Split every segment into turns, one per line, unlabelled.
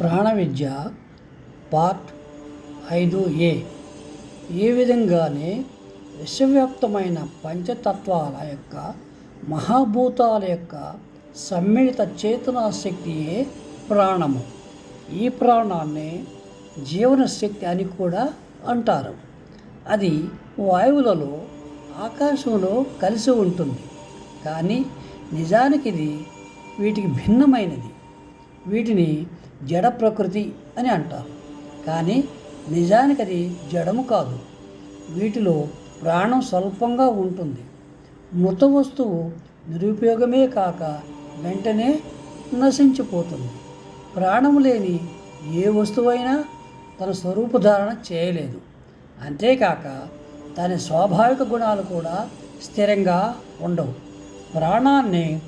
ప్రాణ విద్య పార్ట్ ఐదు ఏ. ఈ విధంగానే విశ్వవ్యాప్తమైన పంచతత్వాల యొక్క మహాభూతాల యొక్క సమ్మిళిత చేతనా శక్తియే ప్రాణము. ఈ ప్రాణాన్ని జీవన శక్తి అని కూడా అంటారు. అది వాయువులలో ఆకాశంలో కలిసి ఉంటుంది. కానీ నిజానికి ఇది వీటికి భిన్నమైనది. వీటిని జడ ప్రకృతి అని అంటారు. కానీ నిజానికి అది జడము కాదు. వీటిలో ప్రాణం స్వల్పంగా ఉంటుంది. మృత వస్తువు నిరుపయోగమే కాక వెంటనే నశించిపోతుంది. ప్రాణం లేని ఏ వస్తువైనా తన స్వరూపధారణ చేయలేదు. అంతేకాక దాని స్వాభావిక గుణాలు కూడా స్థిరంగా ఉండవు. ప్రాణాన్ని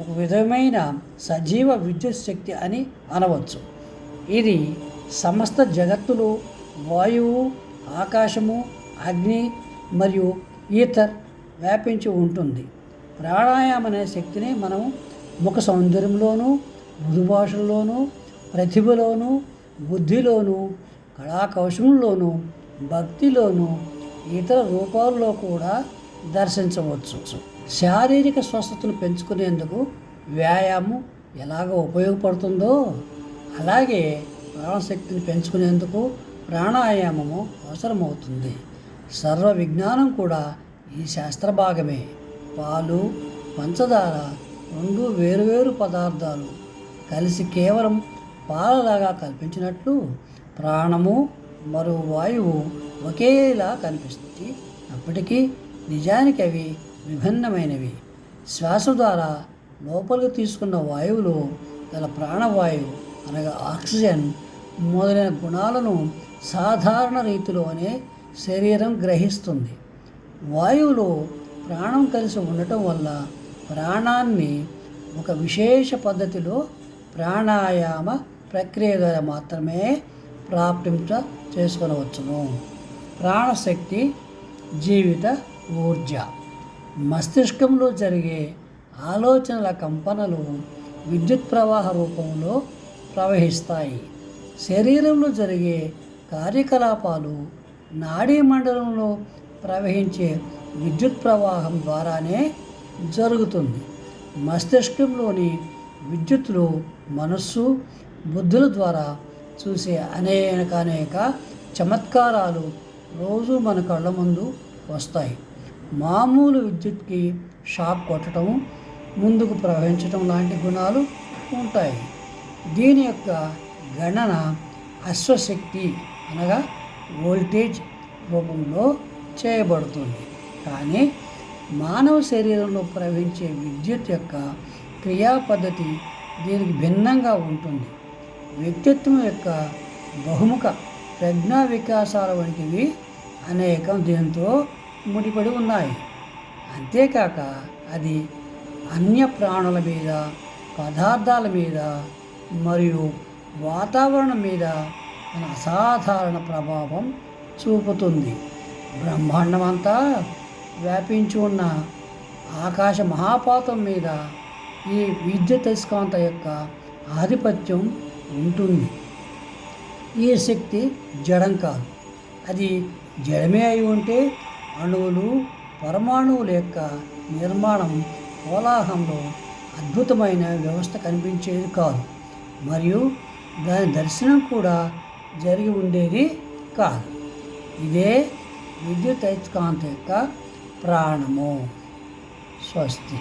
ఒక విధమైన సజీవ విద్యుత్ శక్తి అని అనవచ్చు. ఇది సమస్త జగత్తులో వాయువు ఆకాశము అగ్ని మరియు ఈథర్ వ్యాపించి ఉంటుంది. ప్రాణాయామ అనే శక్తిని మనం ముఖ సౌందర్యంలోనూ మృదుభాషల్లోనూ ప్రతిభలోనూ బుద్ధిలోనూ కళాకౌశలంలోనూ భక్తిలోనూ ఇతర రూపాల్లో కూడా దర్శించవచ్చు. శారీరక స్వస్థతను పెంచుకునేందుకు వ్యాయామం ఎలాగ ఉపయోగపడుతుందో అలాగే ప్రాణశక్తిని పెంచుకునేందుకు ప్రాణాయామము అవసరమవుతుంది. సర్వ విజ్ఞానం కూడా ఈ శాస్త్ర భాగమే. పాలు పంచదార రెండు వేరువేరు పదార్థాలు కలిసి కేవలం పాలలాగా కల్పించినట్లు ప్రాణము మరో వాయువు ఒకేలా కనిపిస్తుంది. అప్పటికీ నిజానికి అవి విభిన్నమైనవి. శ్వాస ద్వారా లోపలికి తీసుకున్న వాయువులో గల ప్రాణవాయువు అనగా ఆక్సిజన్ మొదలైన గుణాలను సాధారణ రీతిలోనే శరీరం గ్రహిస్తుంది. వాయువులో ప్రాణం కలిసి ఉండటం వల్ల ప్రాణాన్ని ఒక విశేష పద్ధతిలో ప్రాణాయామ ప్రక్రియ ద్వారా మాత్రమే ప్రాప్తింప చేసుకొనవచ్చును. ప్రాణశక్తి జీవిత ఊర్జ. మస్తిష్కంలో జరిగే ఆలోచనల కంపనలు విద్యుత్ ప్రవాహ రూపంలో ప్రవహిస్తాయి. శరీరంలో జరిగే కార్యకలాపాలు నాడీ మండలంలో ప్రవహించే విద్యుత్ ప్రవాహం ద్వారానే జరుగుతుంది. మస్తిష్కంలోని విద్యుత్తులు మనస్సు బుద్ధుల ద్వారా చూసే అనేక అనేక చమత్కారాలు రోజు మన కళ్ళ ముందు వస్తాయి. మామూలు విద్యుత్కి షాక్ కొట్టడం ముందుకు ప్రవహించడం లాంటి గుణాలు ఉంటాయి. దీని యొక్క గణన అశ్వశక్తి అనగా వోల్టేజ్ రూపంలో చేయబడుతుంది. కానీ మానవ శరీరంలో ప్రవహించే విద్యుత్ యొక్క క్రియా పద్ధతి దీనికి భిన్నంగా ఉంటుంది. వ్యక్తిత్వం యొక్క బహుముఖ ప్రజ్ఞా వికాసాల వంటివి అనేకం దీంతో ముడిపడి ఉన్నాయి. అంతేకాక అది అన్య ప్రాణుల మీద పదార్థాల మీద మరియు వాతావరణం మీద మన అసాధారణ ప్రభావం చూపుతుంది. బ్రహ్మాండం అంతా వ్యాపించి ఉన్న ఆకాశ మహాపాతం మీద ఈ విద్యుత్ అయస్కాంత యొక్క ఆధిపత్యం ఉంటుంది. ఈ శక్తి జడం కాదు. అది జడమే అయి ఉంటే అణువులు పరమాణువుల యొక్క నిర్మాణం కోలాహంలో అద్భుతమైన వ్యవస్థ కనిపించేది కాదు. మరియు దాని దర్శనం కూడా జరిగి ఉండేది కాదు. ఇదే విద్యుత్ అయస్కాంత యొక్క ప్రాణము. స్వస్తి.